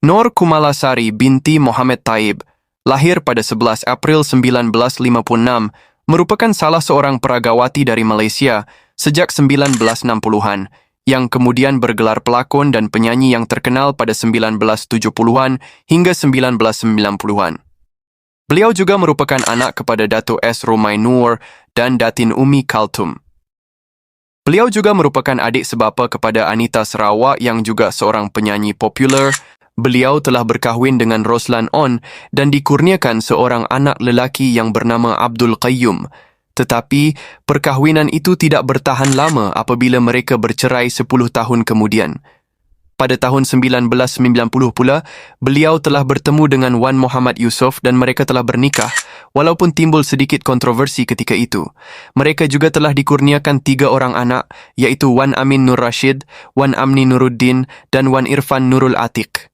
Nur Kumalasari binti Muhammad Taib, lahir pada 11 April 1956, merupakan salah seorang peragawati dari Malaysia sejak 1960-an yang kemudian bergelar pelakon dan penyanyi yang terkenal pada 1970-an hingga 1990-an. Beliau juga merupakan anak kepada Dato' S. Romai Noor dan Datin Umi Kaltum. Beliau juga merupakan adik sebapa kepada Anita Sarawak yang juga seorang penyanyi popular. Beliau telah berkahwin dengan Roslan On dan dikurniakan seorang anak lelaki yang bernama Abdul Qayyum. Tetapi, perkahwinan itu tidak bertahan lama apabila mereka bercerai 10 tahun kemudian. Pada tahun 1990 pula, beliau telah bertemu dengan Wan Muhammad Yusof dan mereka telah bernikah, walaupun timbul sedikit kontroversi ketika itu. Mereka juga telah dikurniakan tiga orang anak, iaitu Wan Amin Nur Rashid, Wan Amni Nuruddin dan Wan Irfan Nurul Atiq.